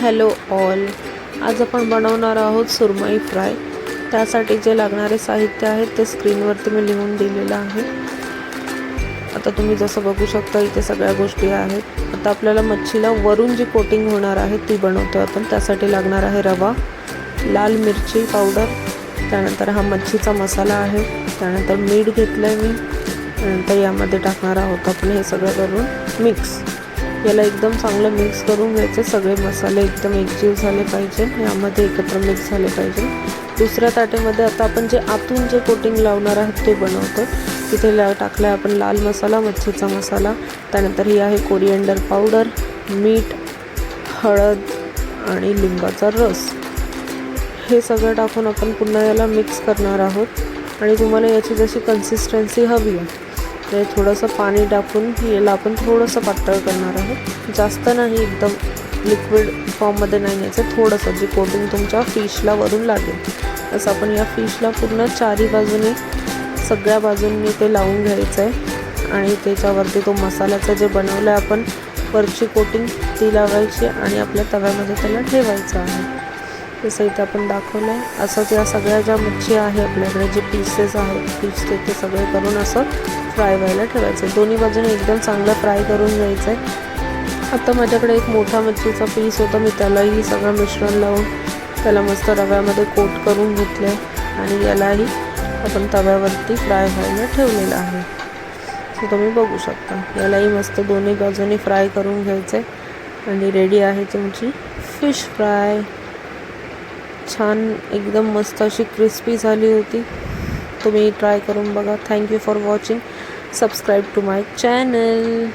Hello all आज आपण बनवणार आहोत सुरमई फ्राय. त्यासाठी जे लागणारे साहित्य आहेत ते स्क्रीनवरती मी लिहून दिलेलं आहे. आता तुम्ही जसं बघू शकता इथे सगळ्या गोष्टी आहेत. आता आपल्याला मच्छीला वरून जी कोटिंग होणार आहे ती बनवतो आपण. त्यासाठी लागणार आहे रवा लाल मिरची पावडर त्यानंतर हा मच्छीचा मसाला आहे. त्यानंतर मीठ घेतलं आहे मी. त्यानंतर यामध्ये टाकणार आहोत आपण हे सगळं करून मिक्स याला एकदम चांगलं मिक्स करून घ्यायचं. सगळे मसाले एकदम एकजीव झाले पाहिजे. यामध्ये एकत्र मिक्स झाले पाहिजे. दुसऱ्या ताटेमध्ये आता आपण जे आतून जे कोटिंग लावणार आहोत ते बनवतो. तिथे ला टाकला आहे आपण लाल मसाला मच्छीचा मसाला. त्यानंतर ही आहे कोरिएंडर पावडर मीठ हळद आणि लिंबाचा रस. हे सगळं टाकून आपण पुन्हा याला मिक्स करणार आहोत. आणि तुम्हाला याची जशी कन्सिस्टन्सी हवी आहे ते थोडंसं पाणी टाकून याला आपण थोडंसं पातळ करणार आहोत. जास्त नाही एकदम लिक्विड फॉर्ममध्ये नाही न्यायचं थोडंसं जी कोटिंग तुमच्या फिशला वरून लागेल. असं आपण या फिशला पूर्ण चारी बाजूने सगळ्या बाजूंनी ते लावून घ्यायचं आहे आणि त्याच्यावरती तो मसाल्याचं जे बनवलं आहे आपण वरची कोटिंग ती लावायची आणि आपल्या तव्यामध्ये त्याला ठेवायचं आहे. जसं इथे आपण दाखवलं आहे असंच या सगळ्या ज्या मच्छी आहे आपल्याकडे जे पीसेस आहेत पीस ते ते सगळे करून असं फ्राय व्हायला ठेवायचं आहे दोन्ही बाजूने एकदम चांगलं फ्राय करून घ्यायचं आहे आता माझ्याकडे एक मोठा मच्छीचा पीस होता मी त्यालाही सगळं मिश्रण लावून त्याला मस्त रव्यामध्ये कोट करून घेतलं आहे आणि यालाही आपण तव्यावरती फ्राय व्हायला ठेवलेलं आहे. सो तुम्ही बघू शकता यालाही मस्त दोन्ही बाजूनी फ्राय करून घ्यायचं आहे आणि रेडी आहे तुमची फिश फ्राय छान एकदम मस्त अशी क्रिस्पी झाली होती. तुम्ही ट्राय करून बघा. Thank you for watching subscribe to my channel